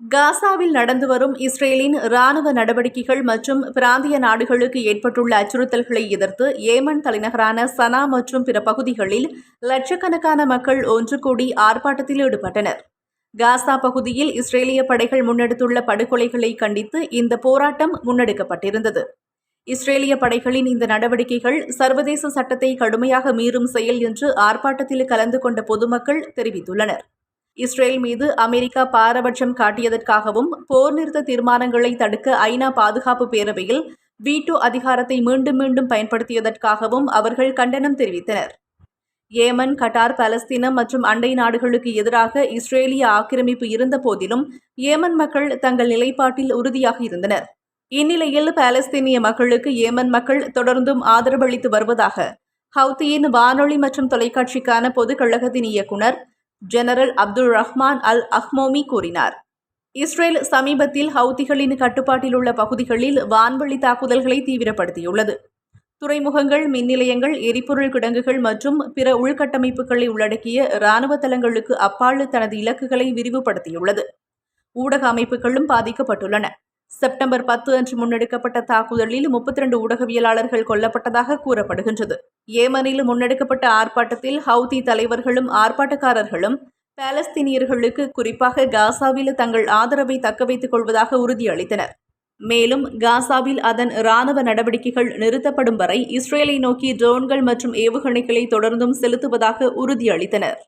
காசாவில் நடந்து வரும் இஸ்ரேலின் ராணுவ நடவடிக்கைகள் மற்றும் பிராந்திய நாடுகளுக்கு ஏற்பட்டுள்ள அச்சுறுத்தல்களை எதிர்த்து ஏமன் தலைநகரான சனா மற்றும் பிற பகுதிகளில் லட்சக்கணக்கான மக்கள் ஒன்று கூடி ஆர்ப்பாட்டத்தில் ஈடுபட்டனர். காசா பகுதியில் இஸ்ரேலிய படைகள் முன்னெடுத்துள்ள படுகொலைகளை கண்டித்து இந்த போராட்டம் முன்னெடுக்கப்பட்டிருந்தது. இஸ்ரேலிய படைகளின் இந்த நடவடிக்கைகள் சர்வதேச சட்டத்தை கடுமையாக மீறும் செயல் என்று ஆர்ப்பாட்டத்தில் கலந்து கொண்ட பொதுமக்கள் தெரிவித்துள்ளனர். இஸ்ரேல் மீது அமெரிக்கா பாரபட்சம் காட்டியதற்காகவும் போர் நிறுத்த தீர்மானங்களை தடுக்க ஐநா பாதுகாப்பு பேரவையில் வீட்டோ அதிகாரத்தை மீண்டும் மீண்டும் பயன்படுத்தியதற்காகவும் அவர்கள் கண்டனம் தெரிவித்தனர். ஏமன் கட்டார் பாலஸ்தீனம் மற்றும் அண்டை நாடுகளுக்கு எதிராக இஸ்ரேலிய ஆக்கிரமிப்பு இருந்த போதிலும் ஏமன் மக்கள் தங்கள் நிலைப்பாட்டில் உறுதியாக இருந்தனர். இந்நிலையில் பாலஸ்தீனிய மக்களுக்கு ஏமன் மக்கள் தொடர்ந்தும் ஆதரவளித்து வருவதாக ஹவுத்தியின் வானொலி மற்றும் தொலைக்காட்சிக்கான பொதுக்கழகத்தின் இயக்குனர் ஜெனரல் அப்துல் ரஹ்மான் அல் அஹ்மோமி கூறினார். இஸ்ரேல் சமீபத்தில் ஹவுதிகளின் கட்டுப்பாட்டில் உள்ள பகுதிகளில் வான்வழி தாக்குதல்களை தீவிரப்படுத்தியுள்ளது. துறைமுகங்கள் மின் நிலையங்கள் எரிபொருள் கிடங்குகள் மற்றும் பிற உள்கட்டமைப்புகளை உள்ளடக்கிய இராணுவ தளங்களுக்கு அப்பால் தனது இலக்குகளை விரிவுபடுத்தியுள்ளது. ஊடக அமைப்புகளும் பாதிக்கப்பட்டுள்ளன. செப்டம்பர் பத்து அன்று முன்னெடுக்கப்பட்ட தாக்குதலில் முப்பத்தி ரெண்டு ஊடகவியலாளர்கள் கொல்லப்பட்டதாக கூறப்படுகின்றது. ஏமனில் முன்னெடுக்கப்பட்ட ஆர்ப்பாட்டத்தில் ஹவுதி தலைவர்களும் ஆர்ப்பாட்டக்காரர்களும் பாலஸ்தீனியர்களுக்கு குறிப்பாக காசாவில் தங்கள் ஆதரவை தக்கவைத்துக் கொள்வதாக உறுதியளித்தனர். மேலும் காசாவில் அதன் இராணுவ நடவடிக்கைகள் நிறுத்தப்படும் வரை இஸ்ரேலை நோக்கி ட்ரோன்கள் மற்றும் ஏவுகணைகளை தொடர்ந்தும் செலுத்துவதாக உறுதியளித்தனர்.